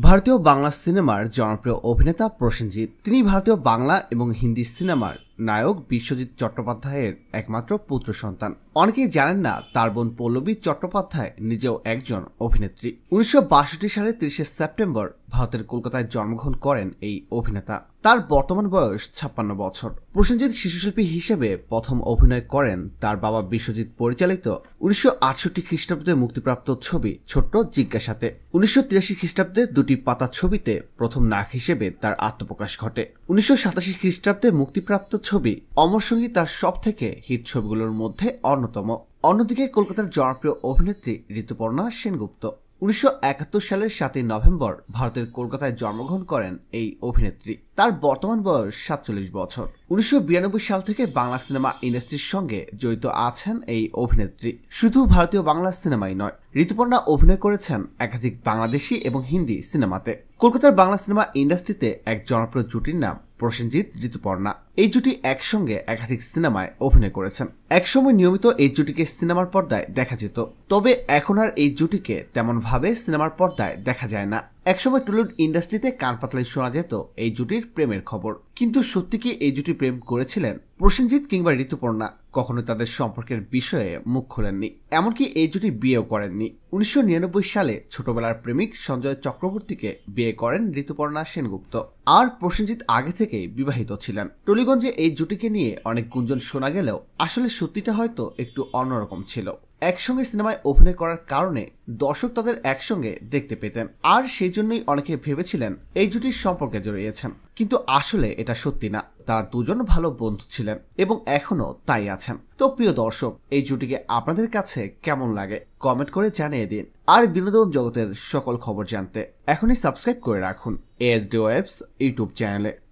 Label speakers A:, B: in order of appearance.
A: ভারতীয় বাংলা সিনেমার জনপ্রিয় অভিনেতা প্রসেনজিৎ তিনি ভারতীয় বাংলা এবং হিন্দি সিনেমার নায়ক বিশ্বজিৎ চট্টোপাধ্যায়ের একমাত্র পুত্র সন্তান। অনেকেই জানেন না, তার বোন পল্লবী চট্টোপাধ্যায় নিজেও একজন অভিনেত্রী। উনিশশো সালে তিরিশে সেপ্টেম্বর ভারতের কলকাতায় জন্মগ্রহণ করেন এই অভিনেতা। তার বর্তমান বয়স ছাপ্পান্ন বছর। প্রসেনজিৎ শিশুশিল্পী হিসেবে প্রথম অভিনয় করেন তার বাবা বিশ্বজিৎ পরিচালিত উনিশশো আটষট্টি খ্রিস্টাব্দে মুক্তিপ্রাপ্ত ছবি ছোট্ট জিজ্ঞাসাতে। উনিশশো তিরাশি খ্রিস্টাব্দে দুটি পাতা ছবিতে প্রথম নাক হিসেবে তার আত্মপ্রকাশ ঘটে। উনিশশো সাতাশি খ্রিস্টাব্দে মুক্তিপ্রাপ্ত ছবি অমর সঙ্গী তার সব থেকে হিট ছবিগুলোর মধ্যে অন্যতম। অন্যদিকে কলকাতার জনপ্রিয় অভিনেত্রী ঋতুপর্ণা সেনগুপ্ত উনিশশো একাত্তর সালের সাতই নভেম্বর ভারতের কলকাতায় জন্মগ্রহণ করেন এই অভিনেত্রী। তার বর্তমান বয়স সাতচল্লিশ বছর। উনিশশো বিরানব্বই সাল থেকে বাংলা সিনেমা ইন্ডাস্ট্রির সঙ্গে জড়িত আছেন এই অভিনেত্রী। শুধু ভারতীয় বাংলা সিনেমাই নয়, ঋতুপর্ণা অভিনয় করেছেন একাধিক বাংলাদেশি এবং হিন্দি সিনেমাতে। কলকাতার বাংলা সিনেমা ইন্ডাস্ট্রিতে এক জনপ্রিয় জুটির নাম প্রসেনজিৎ ঋতুপর্ণা। এই জুটি একসঙ্গে একাধিক সিনেমায় অভিনয় করেছেন। একসময় নিয়মিত এই জুটিকে সিনেমার পর্দায় দেখা যেত। তবে এখন আর এই জুটিকে তেমনভাবে সিনেমার পর্দায় দেখা যায় না। একসময় টলিউড ইন্ডাস্ট্রিতে কান পাতলাই শোনা যেত এই জুটির প্রেমের খবর। কিন্তু সত্যি কি এই জুটি প্রেম করেছিলেন প্রসেনজিৎ কিংবা ঋতুপর্ণা? কখনো তাদের সম্পর্কের বিষয়ে মুখ খোলেননি। এমনকি এই জুটি বিয়েও করেননি। উনিশশো নিরানব্বই সালে ছোটবেলার প্রেমিক সঞ্জয় চক্রবর্তীকে বিয়ে করেন ঋতুপর্ণা সেনগুপ্ত। আর প্রসেনজিৎ আগে থেকেই বিবাহিত ছিলেন। টলিগঞ্জে এই জুটিকে নিয়ে অনেক গুঞ্জন শোনা গেলেও আসলে সত্যিটা হয়তো একটু অন্যরকম ছিল। একসঙ্গে সিনেমায় অভিনয় করার কারণে দর্শক তাদের একসঙ্গে দেখতে পেতেন। আর সেই জন্যই অনেকে ভেবেছিলেন এই জুটির সম্পর্কে জড়িয়েছেন। কিন্তু আসলে এটা সত্যি না। তারা দুজন ভালো বন্ধু ছিলেন এবং এখনও তাই আছেন। তো প্রিয় দর্শক, এই জুটিকে আপনাদের কাছে কেমন লাগে? কমেন্ট করে জানিয়ে দিন। আর বিনোদন জগতের সকল খবর জানতে এখনই সাবস্ক্রাইব করে রাখুন এএসডি ওয়েবস ইউটিউব চ্যানেলে।